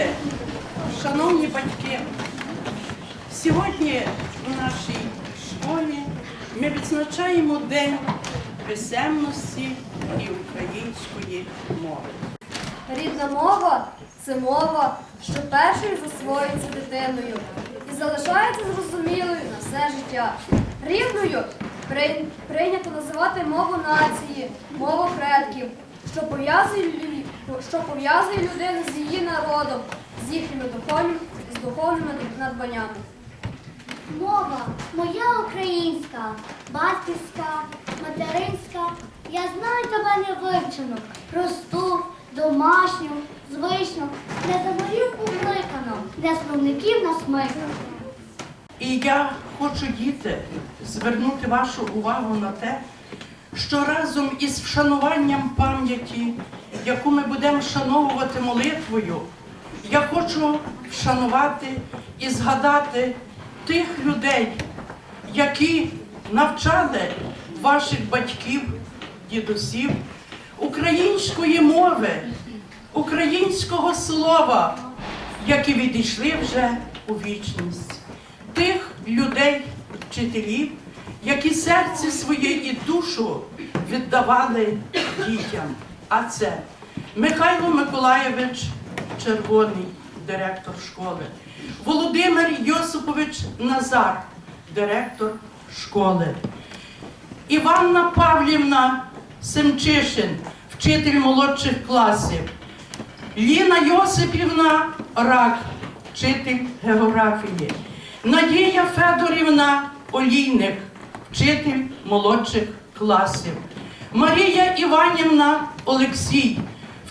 діти, шановні батьки, сьогодні у нашій школі ми відзначаємо День писемності і української мови. Рідна мова це мова, що першою засвоюється дитиною і залишається зрозумілою на все життя. Рідною прийнято називати мову нації, мову предків, що пов'язує, що пов'язує людину з її народом, з їхніми духовними, з духовними надбаннями. Мова моя українська, батьківська, материнська. Я знаю тебе невивчену, просту, домашню, звичну, не заморів покликану, де словників насмикано. І я хочу, діти, звернути вашу увагу на те, що разом із вшануванням пам'яті, яку ми будемо вшановувати молитвою, я хочу вшанувати і згадати тих людей, які навчали ваших батьків, дідусів, української мови, українського слова, які відійшли вже у вічність. Тих людей, вчителів, які серце своє і душу віддавали дітям. А це Михайло Миколаєвич Червоний, директор школи, Володимир Йосипович Назар, директор школи. Іванна Павлівна Семчишин, вчитель молодших класів. Ліна Йосипівна Рак, вчитель географії. Надія Федорівна Олійник, вчитель молодших класів. Марія Іванівна Олексій,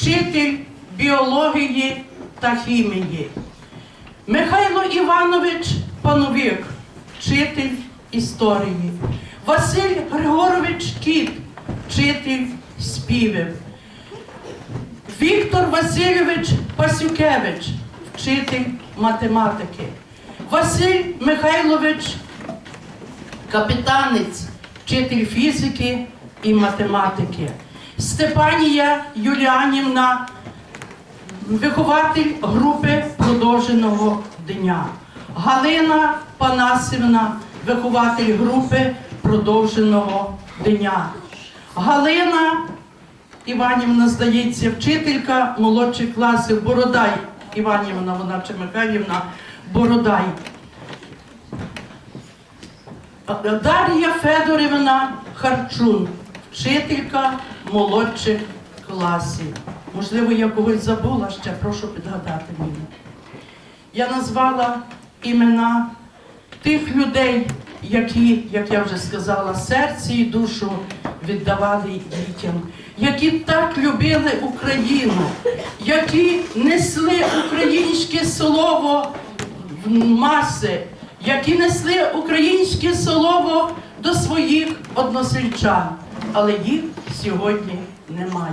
вчитель біології та хімії. Михайло Іванович Пановик, вчитель історії. Василь Григорович Кіт, вчитель співів. Віктор Васильович Пасюкевич, вчитель математики. Василь Михайлович Капітанець, вчитель фізики і математики. Степанія Юліанівна, вихователь групи продовженого дня. Галина Панасівна, вихователь групи продовженого дня. Галина Іванівна, здається, вчителька молодших класів Бородай. Іванівна, вона чи Михайлівна Бородай. Дар'я Федорівна Харчун, вчителька молодших класів. Можливо, я когось забула ще, прошу підгадати мені. Я назвала імена тих людей, які, як я вже сказала, серце і душу віддавали дітям, які так любили Україну, які несли українське слово в маси, які несли українське слово до своїх односельчан, але їх сьогодні немає.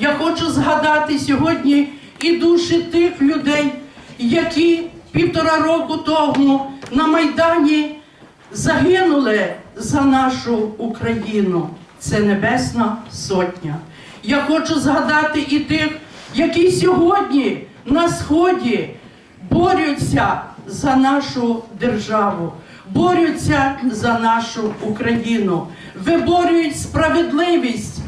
Я хочу згадати сьогодні і душі тих людей, які півтора року тому на Майдані загинули за нашу Україну. Це Небесна Сотня. Я хочу згадати і тих, які сьогодні на Сході борються за нашу державу, борються за нашу Україну, виборюють справедливість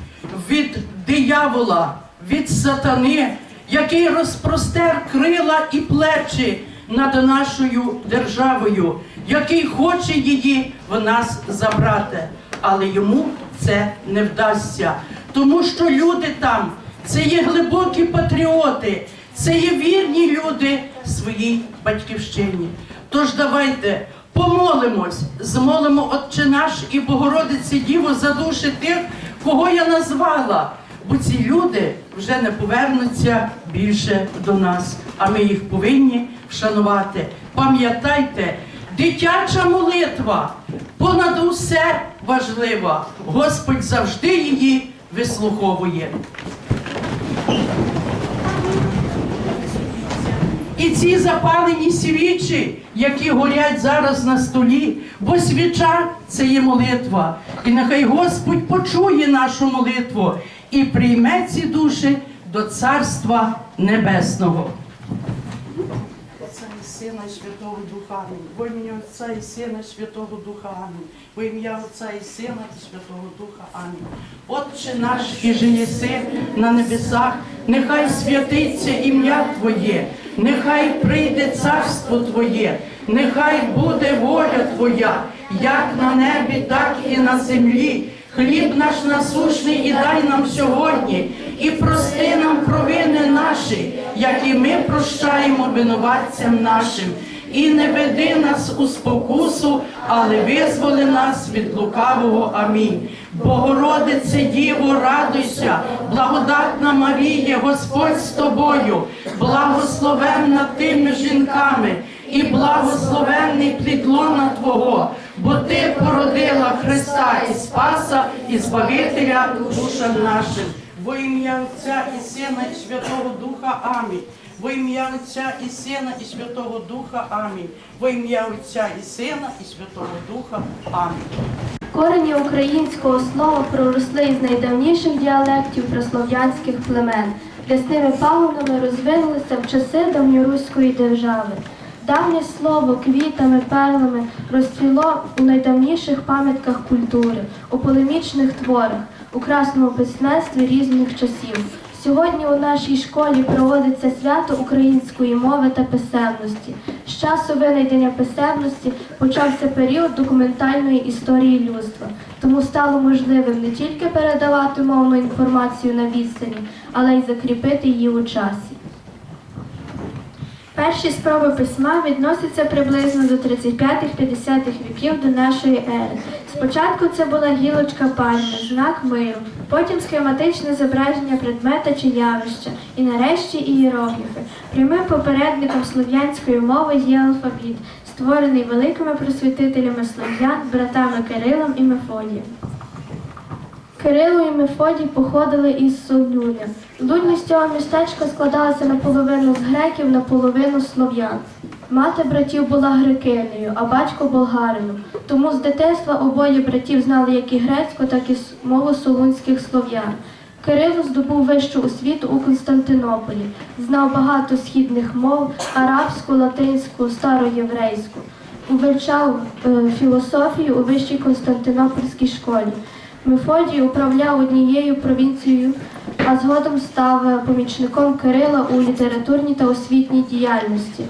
від диявола, від сатани, який розпростер крила і плечі над нашою державою, який хоче її в нас забрати. Але йому це не вдасться, тому що люди там це є глибокі патріоти, це є вірні люди своїй батьківщині. Тож давайте помолимось, змолимо Отче наш і Богородиці Діву за душі тих, кого я назвала. Бо ці люди вже не повернуться більше до нас, а ми їх повинні вшанувати. Пам'ятайте, дитяча молитва понад усе важлива. Господь завжди її вислуховує. І ці запалені свічі, які горять зараз на столі, бо свіча це є молитва. І нехай Господь почує нашу молитву і прийме ці душі до Царства Небесного. Сина і Святого Духа. Амінь. Во ім'я Отця і Сина і Святого Духа. Амінь. Во ім'я Отця і Сина і Святого Духа. Амінь. Отче наш, і єси на небесах, нехай святиться ім'я Твоє, нехай прийде царство Твоє, нехай буде воля Твоя, як на небі, так і на землі. Хліб наш насущний і дай нам сьогодні, і прости нам провини наші, як і ми прощаємо винуватцям нашим. І не веди нас у спокусу, але визволи нас від лукавого. Амінь. Богородице Діво, радуйся, благодатна Марія, Господь з тобою, благословенна тими жінками, і благословенний плід лона Твого, бо Ти породила Христа і Спаса, і Збавителя душам нашим. Во ім'я Отця і Сина, і Святого Духа. Амінь. Во ім'я Отця і Сина, і Святого Духа. Амінь. Во ім'я Отця і Сина, і Святого Духа. Амінь. Корені українського слова проросли із найдавніших діалектів прослов'янських племен, рясними пагонами розвинулися в часи давньоруської держави. Давнє слово квітами, перлами розцвіло у найдавніших пам'ятках культури, у полемічних творах, у красному письменстві різних часів. Сьогодні у нашій школі проводиться свято української мови та писемності. З часу винайдення писемності почався період документальної історії людства, тому стало можливим не тільки передавати мовну інформацію на відстані, але й закріпити її у часі. Перші спроби письма відносяться приблизно до 35-50 віків до нашої ери. Спочатку це була гілочка пальми, знак миру, потім схематичне зображення предмета чи явища, і нарешті ієрогліфи. Прямим попередником слов'янської мови є алфавіт, створений великими просвітителями слов'ян, братами Кирилом і Мефодієм. Кирило і Мефодій походили із Солюня. Людність цього містечка складалася наполовину з греків, наполовину з слов'ян. Мати братів була грекинею, а батько болгарином. Тому з дитинства обоє братів знали як і грецьку, так і мову солунських слов'ян. Кирило здобув вищу освіту у Константинополі, знав багато східних мов, арабську, латинську, староєврейську. Вивчав е, філософію у вищій Константинопольській школі. Мефодій управляв однією провінцією, а згодом став помічником Кирила у літературній та освітній діяльності.